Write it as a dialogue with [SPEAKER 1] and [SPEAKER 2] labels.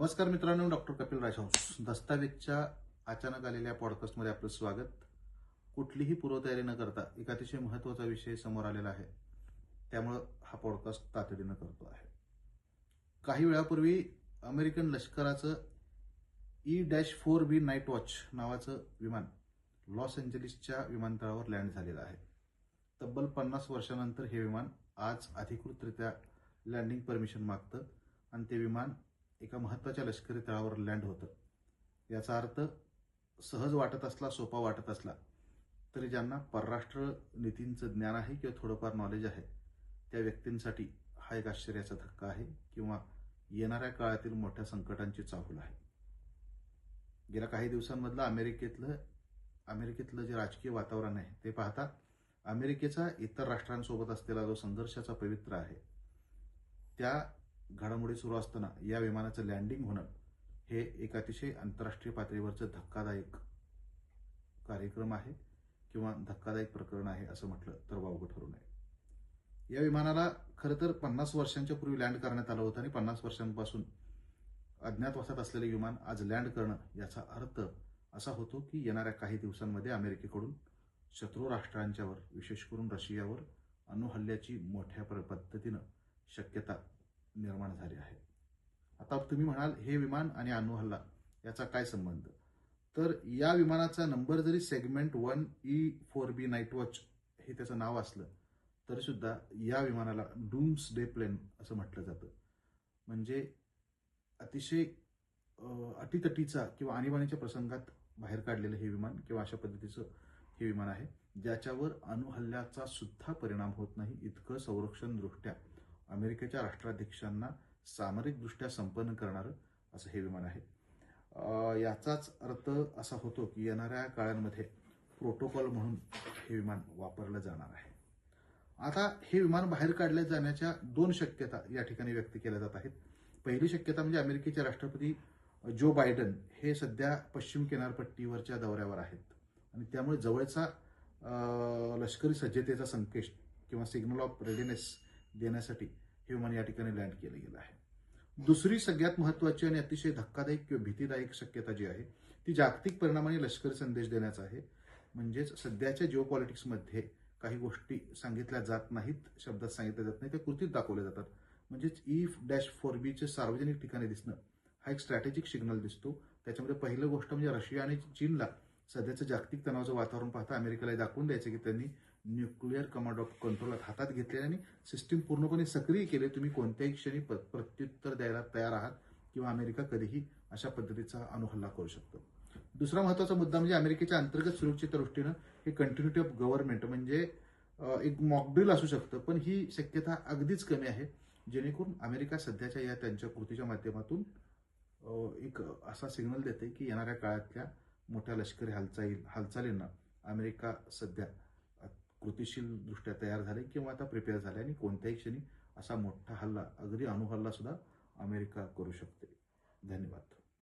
[SPEAKER 1] नमस्कार मित्रांनो डॉक्टर कपिल राजहंस. दस्तावेजच्या अचानक आलेल्या पॉडकास्टमध्ये आपलं स्वागत. कुठलीही पूर्वतयारी न करता एक अतिशय महत्त्वाचा विषय समोर आलेला आहे. त्यामुळं हा पॉडकास्ट तातडीनं करतो आहे. काही वेळापूर्वी अमेरिकन लष्कराचं E dash four B night watch नावाचं विमान लॉस एंजलिसच्या विमानतळावर लँड झालेलं आहे. तब्बल पन्नास वर्षानंतर हे विमान आज अधिकृतरित्या लँडिंग परमिशन मागतं आणि ते विमान एका महत्त्वाच्या लष्करी तळावर लँड होतं. याचा अर्थ सहज वाटत असला सोपा वाटत असला तरी ज्यांना परराष्ट्र नीतींचं ज्ञान आहे किंवा थोडंफार नॉलेज आहे त्या व्यक्तींसाठी हा एक आश्चर्याचा धक्का आहे किंवा येणाऱ्या काळातील मोठ्या संकटांची चाहूल आहे. गेल्या काही दिवसांमधलं अमेरिकेतलं अमेरिकेतलं जे राजकीय वातावरण आहे ते पाहता अमेरिकेचा इतर राष्ट्रांसोबत असलेला जो संघर्षाचा पवित्र आहे त्या घडामोडी सुरू असताना या विमानाचं लँडिंग होणं हे एक अतिशय आंतरराष्ट्रीय पातळीवरचं धक्कादायक कार्यक्रम आहे किंवा धक्कादायक प्रकरण आहे असं म्हटलं तर वावगं ठरू नये. या विमानाला खरं तर पन्नास वर्षांच्या पूर्वी लँड करण्यात आलं होतं आणि पन्नास वर्षांपासून अज्ञातवासात असलेले विमान आज लँड करणं याचा अर्थ असा होतो की येणाऱ्या काही दिवसांमध्ये अमेरिकेकडून शत्रू राष्ट्रांच्यावर विशेष करून रशियावर अणुहल्ल्याची मोठ्या प्र- पद्धतीनं शक्यता निर्माण झाले आहे. आता तुम्ही म्हणाल हे विमान आणि अणुहल्ला याचा काय संबंध? तर या विमानाचा नंबर जरी segment one E four B night watch हे त्याचं नाव असलं तरी सुद्धा या विमानाला डूम्स डे प्लेन असं म्हटलं जातं. म्हणजे अतिशय अटीतटीचा किंवा आणीबाणीच्या प्रसंगात बाहेर काढलेलं हे विमान किंवा अशा पद्धतीचं हे विमान आहे ज्याच्यावर अणुहल्ल्याचा सुद्धा परिणाम होत नाही इतकं संरक्षण दृष्ट्या अमेरिकेच्या राष्ट्राध्यक्षांना सामरिकदृष्ट्या संपन्न करणारं असं हे विमान आहे. याचाच अर्थ असा होतो की येणाऱ्या काळांमध्ये प्रोटोकॉल म्हणून हे विमान वापरलं जाणार आहे. आता हे विमान बाहेर काढल्या जाण्याच्या दोन शक्यता या ठिकाणी व्यक्त केल्या जात आहेत. पहिली शक्यता म्हणजे अमेरिकेचे राष्ट्रपती जो बायडन हे सध्या पश्चिम किनारपट्टीवरच्या दौऱ्यावर आहेत. आणि त्यामुळे जवळचा लष्करी सज्जतेचा संकेत किंवा सिग्नल ऑफ रेडीनेस देण्यासाठी विमान या ठिकाणी लँड केलं गेलं आहे. दुसरी सगळ्यात महत्वाची आणि अतिशय धक्कादायक किंवा भीतीदायक शक्यता जी आहे ती जागतिक परिणामाने लष्करी संदेश देण्याचा आहे. म्हणजेच सध्याच्या जिओ पॉलिटिक्समध्ये काही गोष्टी सांगितल्या जात नाहीत शब्दात सांगितल्या जात नाही त्या कृतीत दाखवल्या जातात. म्हणजेच इफ डॅश फोर बीचे सार्वजनिक ठिकाणी दिसणं हा एक स्ट्रॅटेजिक सिग्नल दिसतो. त्याच्यामध्ये पहिलं गोष्ट म्हणजे रशिया आणि चीनला सध्याचं जागतिक तणावाचं वातावरण पाहता अमेरिकेला दाखवून द्यायचं की त्यांनी न्यूक्लिअर कमांड ऑफ कंट्रोल हातात घेतले आणि सिस्टीम पूर्णपणे सक्रिय केले तुम्ही कोणत्याही क्षणी प- प्रत्युत्तर द्यायला तयार आहात किंवा अमेरिका कधीही अशा पद्धतीचा अनुहल्ला करू शकतो. दुसरा महत्त्वाचा मुद्दा म्हणजे अमेरिकेच्या अंतर्गत सुरक्षेच्या दृष्टीनं हे कंटिन्युटी ऑफ गव्हर्नमेंट म्हणजे एक मॉकड्रिल असू शकतं पण ही शक्यता अगदीच कमी आहे. जेणेकरून अमेरिका सध्याच्या या त्यांच्या कृतीच्या माध्यमातून एक असा सिग्नल देते की येणाऱ्या काळातल्या मोठ्या लष्करी हालचाली हालचालींना अमेरिका सध्या अ, कृतिशील दृष्ट्या तयार झाले किंवा आता प्रिपेअर झाले आणि कोणत्याही क्षणी असा मोठा हल्ला अगदी अणुहल्ला सुद्धा अमेरिका करू शकते. धन्यवाद.